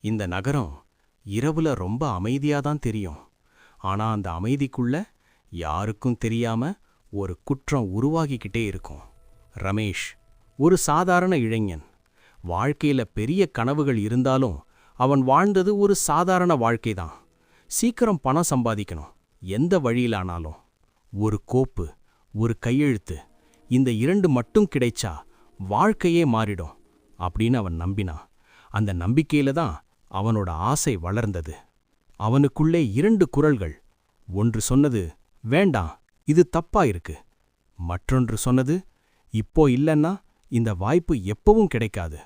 இந்த நகரம் இரவுல ரொம்ப அமைதியாதான் தெரியும். ஆனா அந்த அமைதிக்குள்ள யாருக்கும் தெரியாம ஒரு குற்றம் உருவாகிக்கிட்டே இருக்கும். ரமேஷ் ஒரு சாதாரண இளைஞன். வாழ்க்கையில பெரிய கனவுகள் இருந்தாலும் அவன் வாழ்ந்தது ஒரு சாதாரண வாழ்க்கைதான். சீக்கிரம் பணம் சம்பாதிக்கணும். எந்த வழியிலானாலும். ஒரு கோப்பு ஒரு கையெழுத்து இந்த இரண்டு மட்டும் கிடைச்சா வாழ்க்கையே மாறிடும் அப்படின்னு அவன் நம்பினான். அந்த நம்பிக்கையில தான் அவனோட ஆசை வளர்ந்தது. அவனுக்குள்ளே இரண்டு குரல்கள். ஒன்று சொன்னது வேண்டாம் இது தப்பா இருக்கு. மற்றொன்று சொன்னது இப்போ இல்லைன்னா இந்த வாய்ப்பு எப்பவும் கிடைக்காது.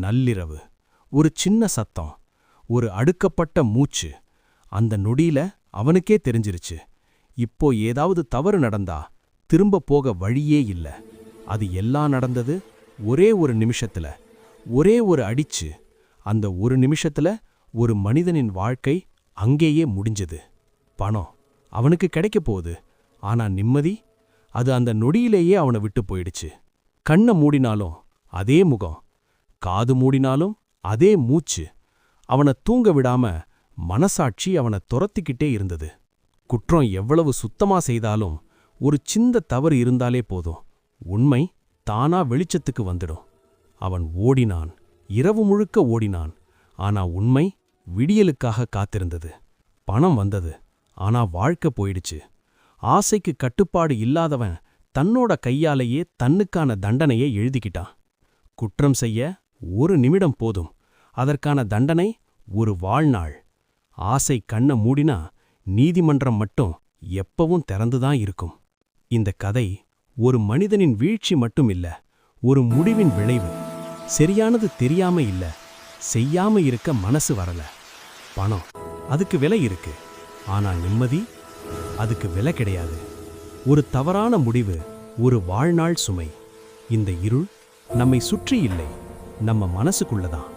நள்ளிரவு. ஒரு சின்ன சத்தம் ஒரு அடுக்கப்பட்ட மூச்சு. அந்த நொடியில அவனுக்கே தெரிஞ்சிருச்சு. இப்போ ஏதாவது தவறு நடந்தா திரும்ப போக வழியே இல்ல. அது எல்லாம் நடந்தது ஒரே ஒரு நிமிஷத்துல. ஒரே ஒரு அடிச்சு அந்த ஒரு நிமிஷத்துல ஒரு மனிதனின் வாழ்க்கை அங்கேயே முடிஞ்சது. பணம் அவனுக்கு கிடைக்க போகுது. ஆனா நிம்மதி அது அந்த நொடியிலேயே அவனை விட்டு போயிடுச்சு. கண்ணை மூடினாலும் அதே முகம் காது மூடினாலும் அதே மூச்சு. அவனை தூங்க விடாம மனசாட்சி அவனை துரத்திக்கிட்டே இருந்தது. குற்றம் எவ்வளவு சுத்தமா செய்தாலும் ஒரு சிந்த தவறு இருந்தாலே போதும். உண்மை தானா வெளிச்சத்துக்கு வந்துடும். அவன் ஓடினான். இரவு முழுக்க ஓடினான். ஆனா உண்மை விடியலுக்காக காத்திருந்தது. பணம் வந்தது. ஆனா வாழ்க்கை போயிடுச்சு. ஆசைக்கு கட்டுப்பாடு இல்லாதவன் தன்னோட கையாலேயே தன்னுக்கான தண்டனையை எழுதிக்கிட்டான். குற்றம் செய்ய ஒரு நிமிடம் போதும். அதற்கான தண்டனை ஒரு வாழ்நாள். ஆசை கண்ண மூடினா நீதிமன்றம் மட்டும் எப்பவும் திறந்துதான் இருக்கும். இந்த கதை ஒரு மனிதனின் வீழ்ச்சி மட்டும் இல்ல ஒரு முடிவின் விளைவு. சரியானது தெரியாம இல்ல. செய்யாம இருக்க மனசு வரல. பணம். அதுக்கு விலை இருக்கு. ஆனா நிம்மதி அதுக்கு விலை கிடையாது. ஒரு தவறான முடிவு ஒரு வாழ்நாள் சுமை. இந்த இருள் நம்மை சுற்றி இல்லை. நம்ம மனசுக்குள்ளதான்.